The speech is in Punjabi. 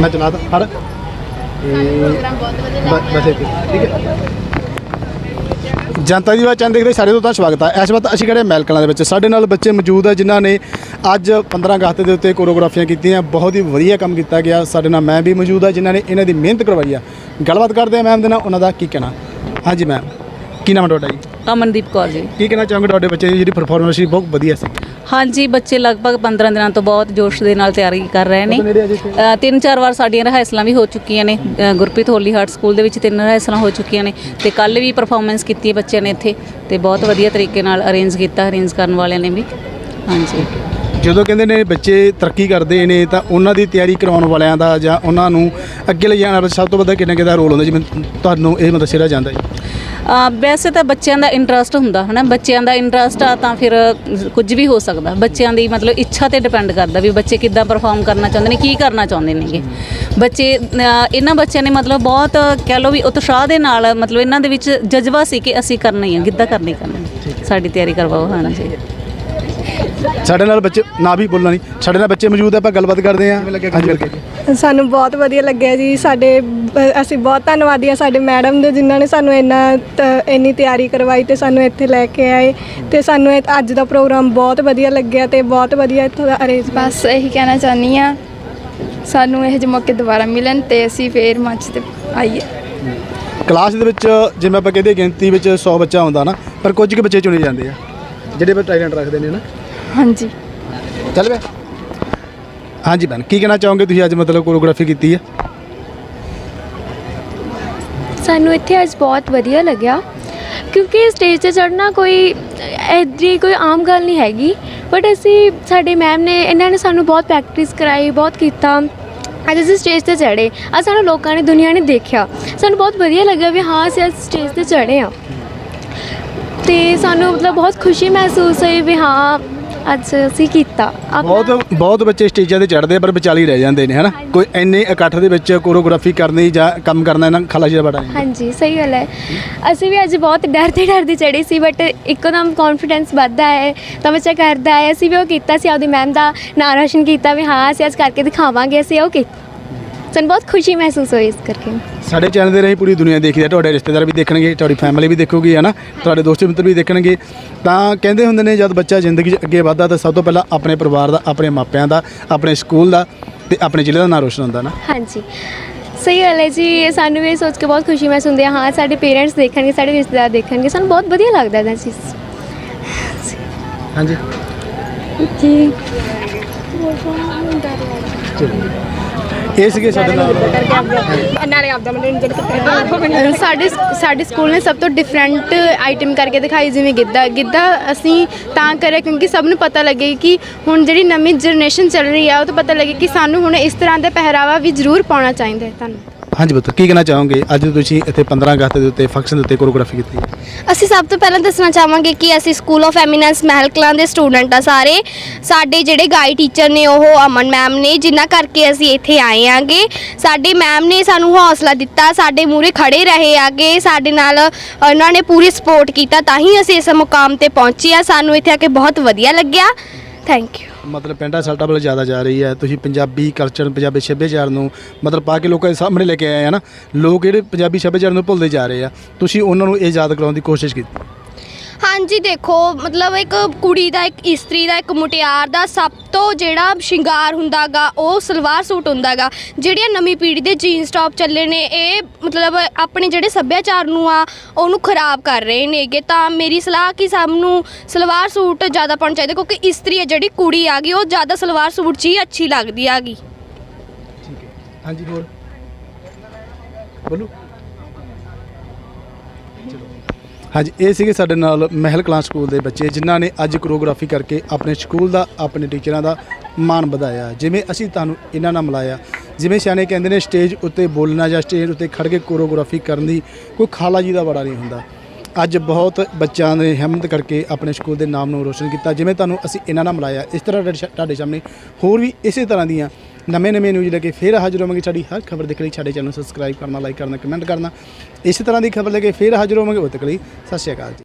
ਮੈਂ ਚਲਾ ਤਾ ਫੜ ਬ- ਬਸ ਇੱਥੇ, ਠੀਕ ਹੈ। ਜਨਤਾ ਦੀ ਆਵਾਜ਼ ਚੰਦ ਦੇਖਦੇ ਸਾਰੇ ਤੋਂ ਤਾਂ ਸਵਾਗਤ ਹੈ ਇਸ ਵਕਤ ਅਸੀਂ ਖੜੇ ਹਾਂ ਮਹਿਲ ਕਲਾਂ ਦੇ ਵਿੱਚ। ਸਾਡੇ ਨਾਲ ਬੱਚੇ ਮੌਜੂਦ ਹੈ ਜਿਨ੍ਹਾਂ ਨੇ ਅੱਜ 15 ਅਗਸਤ ਦੇ ਉੱਤੇ ਕੋਰੀਓਗ੍ਰਾਫੀਆਂ ਕੀਤੀਆਂ। ਬਹੁਤ ਹੀ ਵਧੀਆ ਕੰਮ ਕੀਤਾ ਗਿਆ। ਸਾਡੇ ਨਾਲ ਮੈਮ ਵੀ ਮੌਜੂਦ ਹੈ ਜਿਨ੍ਹਾਂ ਨੇ ਇਹਨਾਂ ਦੀ ਮਿਹਨਤ ਕਰਵਾਈ ਆ। ਗੱਲਬਾਤ ਕਰਦੇ ਆ ਮੈਮ ਦੇ ਨਾਲ ਉਹਨਾਂ ਦਾ ਕੀ ਕਹਿਣਾ? ਹਾਂਜੀ ਮੈਮ। ਕੀ ਨਾਮ ਹੈ ਤੁਹਾਡਾ ਜੀ? ਅਮਨਦੀਪ ਕੌਰ ਜੀ। ਕੀ ਕਹਿਣਾ ਚਾਹੋਗੇ ਤੁਹਾਡੇ ਬੱਚੇ ਦੀ ਜਿਹੜੀ ਪਰਫਾਰਮੈਂਸ ਸੀ ਬਹੁਤ ਵਧੀਆ ਸੀ? ਹਾਂਜੀ ਬੱਚੇ ਲਗਭਗ 15 ਦਿਨਾਂ ਤੋਂ ਬਹੁਤ ਜੋਸ਼ ਦੇ ਨਾਲ ਤਿਆਰੀ ਕਰ ਰਹੇ ਨੇ। ਅ, ਤਿੰਨ ਚਾਰ ਵਾਰ ਸਾਡੀਆਂ ਰਿਹਾਇਸਲਾਂ ਵੀ ਹੋ ਚੁੱਕੀਆਂ ਨੇ। ਅ, ਗੁਰਪ੍ਰੀਤ ਹੋਲੀ ਹਾਰਟ ਸਕੂਲ ਦੇ ਵਿੱਚ ਤਿੰਨ ਰਿਹਾਇਸਲਾਂ ਹੋ ਚੁੱਕੀਆਂ ਨੇ ਤੇ ਕੱਲ ਵੀ ਪਰਫਾਰਮੈਂਸ ਕੀਤੀ ਹੈ ਬੱਚਿਆਂ ਨੇ ਇੱਥੇ ਤੇ ਬਹੁਤ ਵਧੀਆ ਤਰੀਕੇ ਨਾਲ ਅਰੇਂਜ ਕੀਤਾ ਅਰੇਂਜ ਕਰਨ ਵਾਲਿਆਂ ਨੇ ਵੀ। ਹਾਂਜੀ। ਜਦੋਂ ਕਹਿੰਦੇ ਨੇ ਬੱਚੇ ਤਰੱਕੀ ਕਰਦੇ ਨੇ ਤਾਂ ਉਹਨਾਂ ਦੀ ਤਿਆਰੀ ਕਰਾਉਣ ਵਾਲਿਆਂ ਦਾ ਜਾਂ ਉਹਨਾਂ ਨੂੰ ਅੱਗੇ ਲੈ ਜਾਣ ਦਾ ਸਭ ਤੋਂ ਵੱਡਾ ਕਿੰਨਾ ਕਿਹਦਾ ਰੋਲ ਹੁੰਦਾ? ਜਿਵੇਂ ਤੁਹਾਨੂੰ ਇਹ ਮਤਲਬ ਸਿਰਾ ਜਾਂਦਾ ਜੀ। ਵੈਸੇ ਤਾਂ ਬੱਚਿਆਂ ਦਾ ਇੰਟਰਸਟ ਹੁੰਦਾ ਹਨਾ? ਬੱਚਿਆਂ ਦਾ ਇੰਟਰਸਟ ਆ ਤਾਂ ਫਿਰ ਕੁਝ ਵੀ ਹੋ ਸਕਦਾ। ਬੱਚਿਆਂ ਦੀ ਮਤਲਬ ਇੱਛਾ ਤੇ ਡਿਪੈਂਡ ਕਰਦਾ ਵੀ ਬੱਚੇ ਕਿੱਦਾਂ ਪਰਫਾਰਮ ਕਰਨਾ ਚਾਹੁੰਦੇ ਨੇ ਕੀ ਕਰਨਾ ਚਾਹੁੰਦੇ ਨੇਗੇ। ਬੱਚੇ ਇਹਨਾਂ ਬੱਚਿਆਂ ਨੇ ਮਤਲਬ ਬਹੁਤ ਕਹਿ ਲਓ ਵੀ ਉਤਸ਼ਾਹ ਦੇ ਨਾਲ ਮਤਲਬ ਇਹਨਾਂ ਦੇ ਵਿੱਚ ਜਜ਼ਬਾ ਸੀ ਕਿ ਅਸੀਂ ਕਰਨਾ ਹੀ ਆ ਗਿੱਧਾ ਕਰਨੀ ਕਰਨਾ। ਸਾਡੀ ਤਿਆਰੀ ਕਰਵਾਓ ਹਾਂਜੀ। ਸਾਡੇ ਨਾਲ ਬੱਚੇ ਨਾ ਵੀ ਬੋਲਣਾ ਨਹੀਂ। ਸਾਡੇ ਨਾਲ ਬੱਚੇ ਮੌਜੂਦ ਆ ਆਪਾਂ ਗੱਲਬਾਤ ਕਰਦੇ ਕਰਕੇ ਸਾਨੂੰ ਬਹੁਤ ਵਧੀਆ ਲੱਗਿਆ ਜੀ। ਸਾਡੇ ਅਸੀਂ ਬਹੁਤ ਧੰਨਵਾਦੀ ਹਾਂ ਸਾਡੇ ਮੈਡਮ ਦੇ ਜਿਨ੍ਹਾਂ ਨੇ ਸਾਨੂੰ ਇੰਨਾ ਇੰਨੀ ਤਿਆਰੀ ਕਰਵਾਈ ਤੇ ਸਾਨੂੰ ਇੱਥੇ ਲੈ ਕੇ ਆਏ। ਤੇ ਸਾਨੂੰ ਅੱਜ ਦਾ ਪ੍ਰੋਗਰਾਮ ਬਹੁਤ ਵਧੀਆ ਲੱਗਿਆ ਤੇ ਬਹੁਤ ਵਧੀਆ ਇੱਥੋਂ ਦਾ ਅਰੇਂਜ ਬਸ ਇਹੀ ਕਹਿਣਾ ਚਾਹੁੰਦੀ ਆ ਸਾਨੂੰ ਇਹ ਜਿਹੇ ਮੌਕੇ ਦੁਬਾਰਾ ਮਿਲਣ ਤੇ ਅਸੀਂ ਫੇਰ ਮੰਚ ਤੇ ਆਈਏ। ਕਲਾਸ ਦੇ ਵਿੱਚ ਜਿਵੇਂ ਆਪਾਂ ਕਹਿੰਦੇ ਗਿਣਤੀ ਵਿੱਚ 100 ਬੱਚਾ ਹੁੰਦਾ ਨਾ ਪਰ ਕੁਝ ਕੁ ਬੱਚੇ ਚੁਣੇ ਜਾਂਦੇ ਆ। ਜਿਹੜੇ ਬੱਚੇ ਟੈਲੈਂਟ ਰੱਖਦੇ ਨੇ ਨਾ। ਹਾਂਜੀ। ਚੱਲ ਵੇ ਹਾਂਜੀ ਬਨ ਕੀ ਕਹਿਣਾ ਚਾਹੋਗੇ ਤੁਸੀਂ ਅੱਜ ਮਤਲਬ ਕੋਰੀਓਗ੍ਰਾਫੀ ਕੀਤੀ ਹੈ? ਸਾਨੂੰ ਇੱਥੇ ਅੱਜ ਬਹੁਤ ਵਧੀਆ ਲੱਗਿਆ। ਕਿਉਂਕਿ ਸਟੇਜ ਤੇ ਚੜ੍ਹਨਾ ਕੋਈ ਐਡੀ ਕੋਈ ਆਮ ਗੱਲ ਨਹੀਂ ਹੈਗੀ। ਬਟ ਅਸੀਂ ਸਾਡੇ ਮੈਮ ਨੇ ਇਹਨਾਂ ਨੇ ਸਾਨੂੰ ਬਹੁਤ ਪ੍ਰੈਕਟਿਸ ਕਰਾਈ ਬਹੁਤ ਕੀਤਾ। ਅੱਜ ਅਸੀਂ ਸਟੇਜ ਤੇ ਚੜ੍ਹੇ। ਅੱਜ ਸਾਨੂੰ ਲੋਕਾਂ ਨੇ ਦੁਨੀਆ ਨੇ ਦੇਖਿਆ। ਸਾਨੂੰ ਬਹੁਤ ਵਧੀਆ ਲੱਗਾ ਵੀ ਹਾਂ ਅਸੀਂ ਅੱਜ ਸਟੇਜ ਤੇ ਚੜ੍ਹੇ ਹਾਂ। ਤੇ ਸਾਨੂੰ ਮਤਲਬ ਬਹੁਤ ਖੁਸ਼ੀ ਮਹਿਸੂਸ ਹੋਈ ਵੀ ਹਾਂ ਅੱਜ ਅਸੀਂ ਕੀਤਾ। ਬਹੁਤ ਬਹੁਤ ਬੱਚੇ ਸਟੇਜਾਂ ਤੇ ਚੜ੍ਹਦੇ ਆ ਪਰ ਵਿਚਾਲੇ ਰਹਿ ਜਾਂਦੇ ਨੇ ਹਨਾ? ਕੋਈ ਇੰਨੇ ਇਕੱਠ ਦੇ ਵਿੱਚ ਕੋਰੀਓਗ੍ਰਾਫੀ ਕਰਨੀ ਜਾਂ ਕੰਮ ਕਰਨਾ ਇਹਨਾਂ ਖਾਲਾ ਜੀ ਦਾ ਬੜਾ ਹਾਂਜੀ ਸਹੀ ਗੱਲ ਹੈ। ਅਸੀਂ ਵੀ ਅੱਜ ਬਹੁਤ ਡਰਦੇ ਡਰਦੇ ਚੜੇ ਸੀ ਬਟ ਇੱਕਦਮ ਕੌਨਫੀਡੈਂਸ ਵੱਧਦਾ ਹੈ ਤਾਂ ਬੱਚਾ ਕਰਦਾ ਹੈ। ਅਸੀਂ ਵੀ ਉਹ ਕੀਤਾ ਸੀ ਆਪਦੀ ਮੈਮ ਦਾ ਨਾਂ ਰੋਸ਼ਨ ਕੀਤਾ ਵੀ ਹਾਂ ਅਸੀਂ ਅੱਜ ਕਰਕੇ ਦਿਖਾਵਾਂਗੇ ਅਸੀਂ ਉਹ ਕੀਤਾ। ਸਾਨੂੰ ਬਹੁਤ ਖੁਸ਼ੀ ਮਹਿਸੂਸ ਹੋਈ ਇਸ ਕਰਕੇ। ਸਾਡੇ ਚੈਨਲ ਦੇ ਰਹੀ ਪੂਰੀ ਦੁਨੀਆ ਦੇਖਦੀ ਹੈ ਤੁਹਾਡੇ ਰਿਸ਼ਤੇਦਾਰ ਵੀ ਦੇਖਣਗੇ ਤੁਹਾਡੀ ਫੈਮਿਲੀ ਵੀ ਦੇਖੂਗੀ ਹੈ ਨਾ? ਤੁਹਾਡੇ ਦੋਸਤ ਮਿੱਤਰ ਵੀ ਦੇਖਣਗੇ। ਤਾਂ ਕਹਿੰਦੇ ਹੁੰਦੇ ਨੇ ਜਦ ਬੱਚਾ ਜ਼ਿੰਦਗੀ 'ਚ ਅੱਗੇ ਵਧਦਾ ਤਾਂ ਸਭ ਤੋਂ ਪਹਿਲਾਂ ਆਪਣੇ ਪਰਿਵਾਰ ਦਾ ਆਪਣੇ ਮਾਪਿਆਂ ਦਾ ਆਪਣੇ ਸਕੂਲ ਦਾ ਤੇ ਆਪਣੇ ਜ਼ਿਲ੍ਹੇ ਦਾ ਨਾਂ ਰੋਸ਼ਨ ਹੁੰਦਾ ਨਾ? ਹਾਂਜੀ। ਸਹੀ ਗੱਲ ਹੈ ਜੀ ਸਾਨੂੰ ਵੀ ਇਹ ਸੋਚ ਕੇ ਬਹੁਤ ਖੁਸ਼ੀ ਮਹਿਸੂਸ ਹੁੰਦੀ ਹੈ ਹਾਂ ਸਾਡੇ ਪੇਰੈਂਟਸ ਦੇਖਣਗੇ ਸਾਡੇ ਰਿਸ਼ਤੇਦਾਰ ਦੇਖਣਗੇ ਸਾਨੂੰ ਬਹੁਤ ਵਧੀਆ ਲੱਗਦਾ ਹੈ ਇਹ ਚੀਜ਼। ਹਾਂਜੀ। ਜੀ। ਇਹ ਸੀਗੇ ਸਾਡੇ ਨਾਲ। ਨਾਲੇ ਆਪਦਾ ਮਨੋਰੰਜਨ ਸਾਡੇ ਸਾਡੇ ਸਕੂਲ ਨੇ ਸਭ ਤੋਂ ਡਿਫਰੈਂਟ ਆਈਟਮ ਕਰਕੇ ਦਿਖਾਈ ਜਿਵੇਂ ਗਿੱਧਾ। ਗਿੱਧਾ ਅਸੀਂ ਤਾਂ ਕਰਿਆ ਕਿਉਂਕਿ ਸਭ ਨੂੰ ਪਤਾ ਲੱਗੇ ਕਿ ਹੁਣ ਜਿਹੜੀ ਨਵੀਂ ਜਨਰੇਸ਼ਨ ਚੱਲ ਰਹੀ ਆ ਉਹ ਤੋਂ ਪਤਾ ਲੱਗੇ ਕਿ ਸਾਨੂੰ ਹੁਣ ਇਸ ਤਰ੍ਹਾਂ ਦਾ ਪਹਿਰਾਵਾ ਵੀ ਜ਼ਰੂਰ ਪਾਉਣਾ ਚਾਹੀਦਾ ਹੈ। ਤੁਹਾਨੂੰ ਹਾਂਜੀ ਪੁੱਤ ਕੀ ਕਹਿਣਾ ਚਾਹੋਗੇ? ਅੱਜ ਤੁਸੀਂ ਇੱਥੇ 15 ਅਗਸਤ ਦੇ ਉੱਤੇ ਫੰਕਸ਼ਨ ਦੇ ਉੱਤੇ ਕੋਰੀਓਗ੍ਰਾਫੀ ਕੀਤੀ ਅਸੀਂ ਸਭ ਤੋਂ ਪਹਿਲਾਂ ਦੱਸਣਾ ਚਾਹਾਂਗੇ ਕਿ ਅਸੀਂ school of eminence Mehal Kalan ਦੇ ਸਟੂਡੈਂਟ ਆ ਸਾਰੇ। ਸਾਡੇ ਜਿਹੜੇ ਗਾਈਡ ਟੀਚਰ ਨੇ, ਉਹ ਅਮਨ ਮੈਮ ਨੇ, ਜਿਨ੍ਹਾਂ ਕਰਕੇ ਅਸੀਂ ਇੱਥੇ ਆਏ ਆਂਗੇ। ਸਾਡੇ ਮੈਮ ਨੇ ਸਾਨੂੰ ਹੌਸਲਾ ਦਿੱਤਾ, ਸਾਡੇ ਮੂਹਰੇ ਖੜੇ ਰਹੇ ਆਗੇ। ਸਾਡੇ ਨਾਲ ਉਹਨਾਂ ਨੇ ਪੂਰੀ ਸਪੋਰਟ ਕੀਤਾ, ਤਾਂ ਹੀ ਅਸੀਂ ਇਸ ਮੁਕਾਮ ਤੇ ਪਹੁੰਚੇ ਆ। ਸਾਨੂੰ ਇੱਥੇ ਆ ਕੇ ਬਹੁਤ ਵਧੀਆ ਲੱਗਿਆ। ਥੈਂਕ ਯੂ ਮਤਲਬ ਪਿੰਡਾਂ ਸਾਡਾ ਵੱਲ ਜ਼ਿਆਦਾ ਜਾ ਰਹੀ ਹੈ। ਤੁਸੀਂ ਪੰਜਾਬੀ ਕਲਚਰ ਪੰਜਾਬੀ ਸੱਭਿਆਚਾਰ ਨੂੰ ਮਤਲਬ ਪਾ ਕੇ ਲੋਕਾਂ ਦੇ ਸਾਹਮਣੇ ਲੈ ਕੇ ਆਏ ਆ ਨਾ, ਲੋਕ ਜਿਹੜੇ ਪੰਜਾਬੀ ਸੱਭਿਆਚਾਰ ਨੂੰ ਭੁੱਲਦੇ ਜਾ ਰਹੇ ਆ। ਤੁਸੀਂ ਉਹਨਾਂ ਨੂੰ ਇਹ ਯਾਦ ਕਰਾਉਣ ਦੀ ਕੋਸ਼ਿਸ਼ ਕੀਤੀ। ਹਾਂਜੀ, ਦੇਖੋ, ਮਤਲਬ ਇੱਕ ਕੁੜੀ ਦਾ, ਇੱਕ ਇਸਤਰੀ ਦਾ, ਇੱਕ ਮੁਟਿਆਰ ਦਾ ਸਭ ਤੋਂ ਜਿਹੜਾ ਸ਼ਿੰਗਾਰ ਹੁੰਦਾਗਾ, ਉਹ ਸਲਵਾਰ ਸੂਟ ਹੁੰਦਾਗਾ। ਜਿਹੜੀਆਂ ਨਵੀਂ ਪੀੜ੍ਹੀ ਦੇ ਜੀਨਸ ਟੌਪ ਚੱਲੇ ਨੇ, ਇਹ ਮਤਲਬ ਆਪਣੇ ਜਿਹੜੇ ਸੱਭਿਆਚਾਰ ਨੂੰ ਆ, ਉਹਨੂੰ ਖਰਾਬ ਕਰ ਰਹੇ ਨੇਗੇ। ਤਾਂ ਮੇਰੀ ਸਲਾਹ ਕਿ ਸਭ ਨੂੰ ਸਲਵਾਰ ਸੂਟ ਜ਼ਿਆਦਾ ਪਾਉਣਾ ਚਾਹੀਦਾ, ਕਿਉਂਕਿ ਇਸਤਰੀ ਹੈ, ਜਿਹੜੀ ਕੁੜੀ ਆ ਗਈ ਉਹ ਜ਼ਿਆਦਾ ਸਲਵਾਰ ਸੂਟ 'ਚ ਹੀ ਅੱਛੀ ਲੱਗਦੀ ਆਗੀ। ਹਾਂਜੀ, ਹੋਰ? ਬੋਲੋ। ਹਾਂਜੀ, ਇਹ ਸੀਗੇ ਸਾਡੇ ਨਾਲ ਮਹਿਲ ਕਲਾਂ ਸਕੂਲ ਦੇ ਬੱਚੇ, ਜਿਨ੍ਹਾਂ ਨੇ ਅੱਜ ਕੋਰੀਓਗ੍ਰਾਫੀ ਕਰਕੇ ਆਪਣੇ ਸਕੂਲ ਦਾ, ਆਪਣੇ ਟੀਚਰਾਂ ਦਾ ਮਾਣ ਵਧਾਇਆ। ਜਿਵੇਂ ਅਸੀਂ ਤੁਹਾਨੂੰ ਇਹਨਾਂ ਨਾਲ ਮਿਲਾਇਆ, ਜਿਵੇਂ ਸਿਆਣੇ ਕਹਿੰਦੇ ਨੇ ਸਟੇਜ ਉੱਤੇ ਬੋਲਣਾ ਜਾਂ ਸਟੇਜ ਉੱਤੇ ਖੜ ਕੇ ਕੋਰੀਓਗ੍ਰਾਫੀ ਕਰਨ ਦੀ ਕੋਈ ਖਾਲਾ ਜੀ ਦਾ ਬੜਾ ਨਹੀਂ ਹੁੰਦਾ। ਅੱਜ ਬਹੁਤ ਬੱਚਿਆਂ ਨੇ ਹਿੰਮਤ ਕਰਕੇ ਆਪਣੇ ਸਕੂਲ ਦੇ ਨਾਮ ਨੂੰ ਰੋਸ਼ਨ ਕੀਤਾ। ਜਿਵੇਂ ਤੁਹਾਨੂੰ ਅਸੀਂ ਇਹਨਾਂ ਨਾਲ ਮਿਲਾਇਆ, ਇਸ ਤਰ੍ਹਾਂ ਤੁਹਾਡੇ ਸਾ- ਤੁਹਾਡੇ ਸਾਹਮਣੇ ਹੋਰ ਵੀ ਇਸੇ ਤਰ੍ਹਾਂ ਦੀਆਂ ਨਵੇਂ ਨਵੇਂ ਨਿਊਜ਼ ਲੈ ਕੇ ਫਿਰ ਹਾਜ਼ਰ ਹੋਵਾਂਗੇ। ਸਾਡੀ ਹਰ ਖਬਰ ਦੇਖ ਲਈ ਸਾਡੇ ਚੈਨਲ ਨੂੰ ਸਬਸਕ੍ਰਾਈਬ ਕਰਨਾ ਲਾਈਕ ਕਰਨਾ ਕਮੈਂਟ ਕਰਨਾ। ਇਸੇ ਤਰ੍ਹਾਂ ਦੀ ਖਬਰ ਲੈ ਕੇ ਫਿਰ ਹਾਜ਼ਰ ਹੋਵਾਂਗੇ। ਉਦੋਂ ਤੱਕ ਲਈ ਸਤਿ ਸ਼੍ਰੀ ਅਕਾਲ ਜੀ।